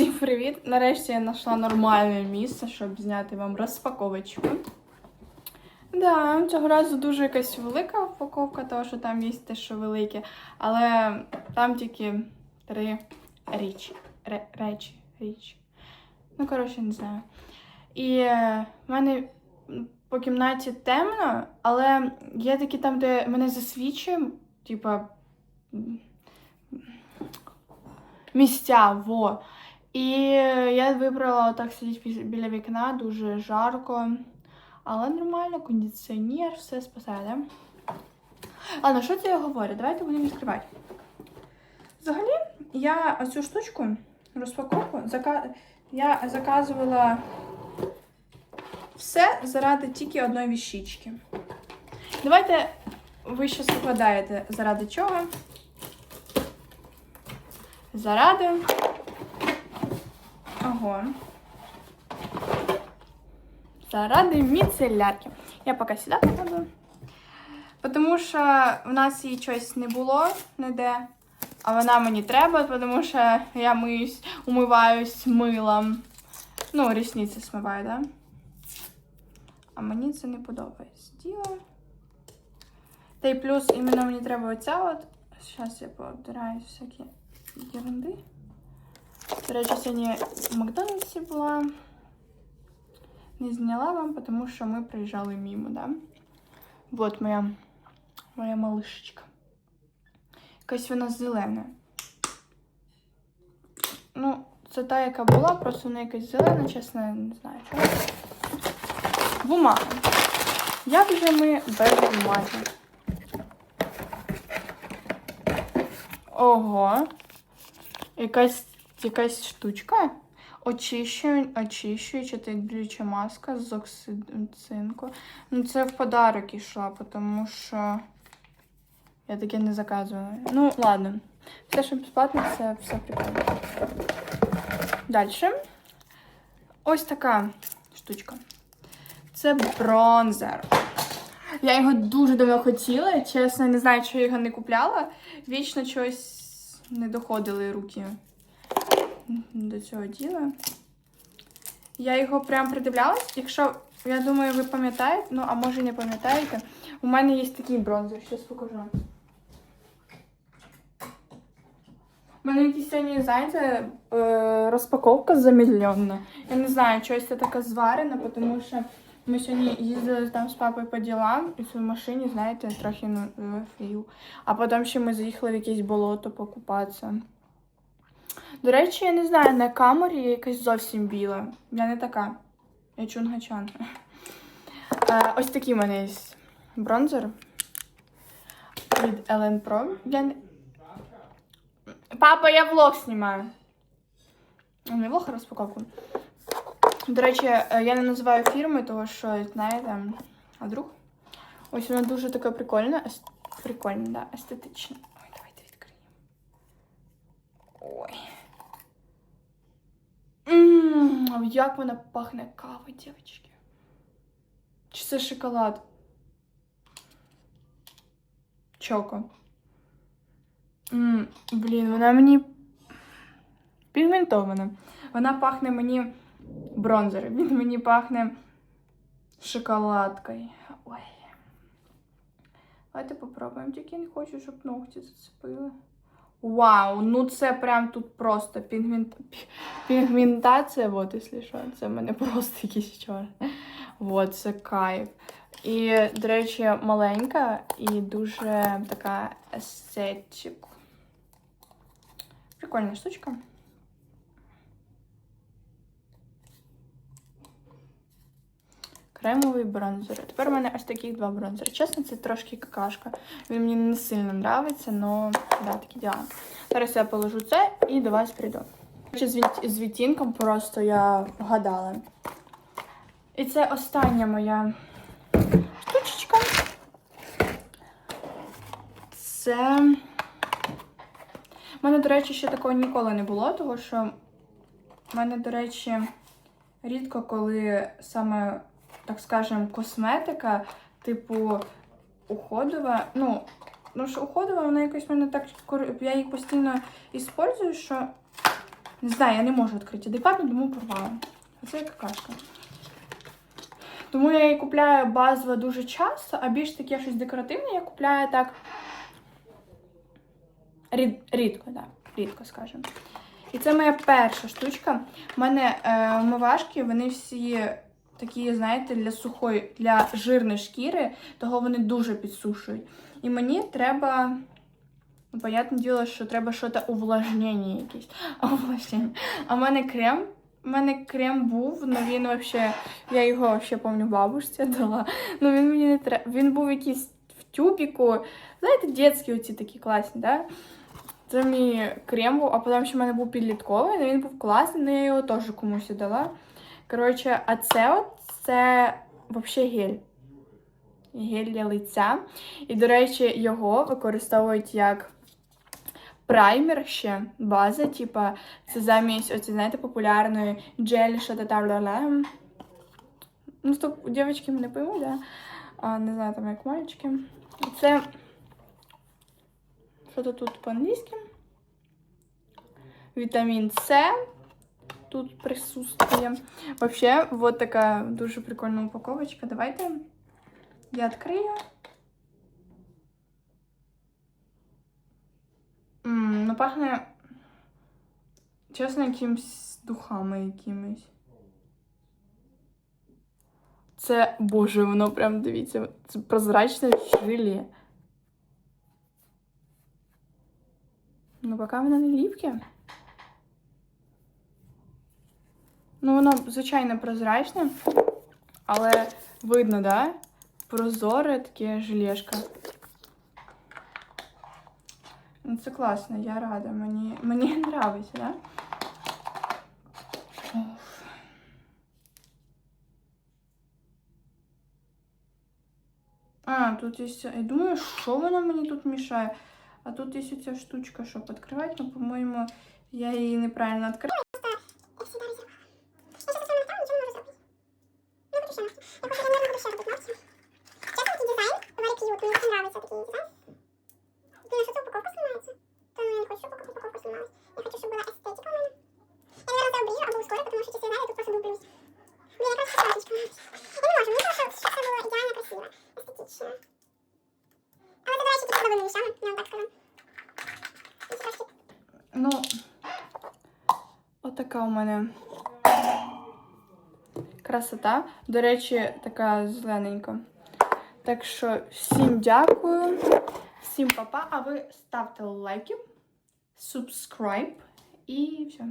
Всім привіт! Нарешті я знайшла нормальне місце, щоб зняти вам розпаковочку. Да, цього разу дуже якась велика упаковка, тому що там є те, що велике, але там тільки три річі. Ре- речі. Річі. Ну, коротше, не знаю. І е, в мене по кімнаті темно, але є такі там, де мене засвічує, типа. Місця, во. І я вибрала так сидіти біля вікна, дуже жарко. Але нормально, кондиціонер, все спасає, да? Ладно, що це я говорю? Давайте будемо відкривати. Взагалі, я оцю штучку, розпаковку, я заказувала все заради тільки одної віщички. Давайте ви ще згадаєте, заради чого. Заради. Ого. Заради міцелярки. Я поки сюди покладу. Тому що в нас її щось не було ніде. А вона мені треба, тому що я миюсь, умиваюсь милом. Ну, рісниці смиваю, да? А мені це не подобається. Діло. Та й плюс іменно мені треба оця от. Зараз я пообдираю всякі ерунди. До речі, сьогодні в Макдональдсі була. Не зняла вам, тому що ми приїжджали мимо, да? Вот моя, моя малышечка. Якась вона зелена. Ну, це та, яка була, просто вона якась зелена, чесно, не знаю чого. Бумага. Як же ми без бумаги? Ого. Якась, якась штучка. Очищує, очищуюча та длюча маска з оксидом. Ну, це в подарок ішла, тому що я таке не заказувала. Ну, ладно. Все, що безплатно, це все прикольно. Далі. Ось така штучка. Це бронзер. Я його дуже давно хотіла, чесно, не знаю, чого я його не купляла. Вічно чогось не доходили руки до цього діла. Я його прям придивлялась. Якщо, я думаю, ви пам'ятаєте, ну, а може не пам'ятаєте, у мене є такий бронзер, зараз покажу. У мене якісь сьогодні, знаєте, е, розпаковка замільйонна. Я не знаю, чогось це таке зварено, тому що ми сьогодні їздили там з папою по ділам, і в машині, знаєте, трохи ну, фію. А потім ще ми заїхали в якесь болото покупатися. До речі, я не знаю, на камері я якась зовсім біла. Я не така. Я чунгачан. Е, ось такий в мене є бронзер від Ellen Pro. Я. Папа, я влог знімаю. Не влог, а розпаковку. До речі, е, я не називаю фірми, тому що, знаєте, а вдруг? Ось вона дуже така прикольна. ес- Прикольна, да, естетична. Ой, давайте відкриємо. Ой. Як вона пахне кавою, дівчатки. Чи це шоколад? Чоко. Блін, вона мені пігментована. Вона пахне мені бронзер. Він мені пахне шоколадкою. Ой. Давайте попробуємо. Тільки не хочу, щоб ногті зацепили. Вау, ну це прям тут просто пігмент... пігментація, от, якщо що. Це в мене просто якийсь чорний. Вот, це кайф. І, до речі, маленька і дуже така естетик. Прикольна штучка. Кремовий бронзер. Тепер у мене ось таких два бронзери. Чесно, це трошки какашка. Він мені не сильно подобається, але да, такі діла. Зараз я положу це і до вас прийду. З, відтінком просто я вгадала. І це остання моя штучечка. Це. У мене, до речі, ще такого ніколи не було, тому що в мене, до речі, рідко коли саме, так скажемо, косметика, типу, уходова. Ну, ну що уходова, вона якось в мене так. Я її постійно іспользую, що Не знаю, я не можу відкрити адекватно, тому порвала. Оце какашка. Тому я її купляю базово дуже часто, а більш таке щось декоративне я купляю так. Рід, рідко, так. Да, рідко, скажімо. І це моя перша штучка. У мене е, умивашки, вони всі такі, знаєте, для сухої, для жирної шкіри, того вони дуже підсушують. І мені треба. Ну, понятне діло, що треба щось увлажнення якесь. Увлажнення. А в мене крем. У мене крем був, але він вообще, я його вообще пам'ятаю бабушці дала. Ну він мені не треба. Він був якийсь в тюбіку. Знаєте, дитячі оці такі класні, да? Це мій крем був, а потім ще в мене був підлітковий, але він був класний, але я його теж комусь дала. Коротше, а це от це взагалі гель. Гель для лиця. І, до речі, його використовують як праймер ще, база, типа, це замість, оці, знаєте, популярної джель, що то там Ну, стоп, дівчатки мене поймуть, да? А, не знаю, там як мальчики. Це що то тут по-англійськи? Вітамін С тут присутствує. Вообще, вот така дуже прикольна упаковочка. Давайте я відкрию. М, ну, пахне, чесно, якимось духами якимись. Це, боже, воно прям, дивіться, це прозрачне желе. Ну, поки воно не ліпке. Ну, воно, звичайно, прозрачне, але видно, да? Прозоре таке желешка. Ну, це класно, я рада. Мені, мені подобається, да? А, тут є... Я думаю, що воно мені тут мішає? А тут є ця штучка, щоб відкривати, ну, по-моєму, я її неправильно відкрила. Отака у мене красота. До речі, така зелененька. Так що всім дякую, всім па-па. А ви ставте лайки, субскрайб і все.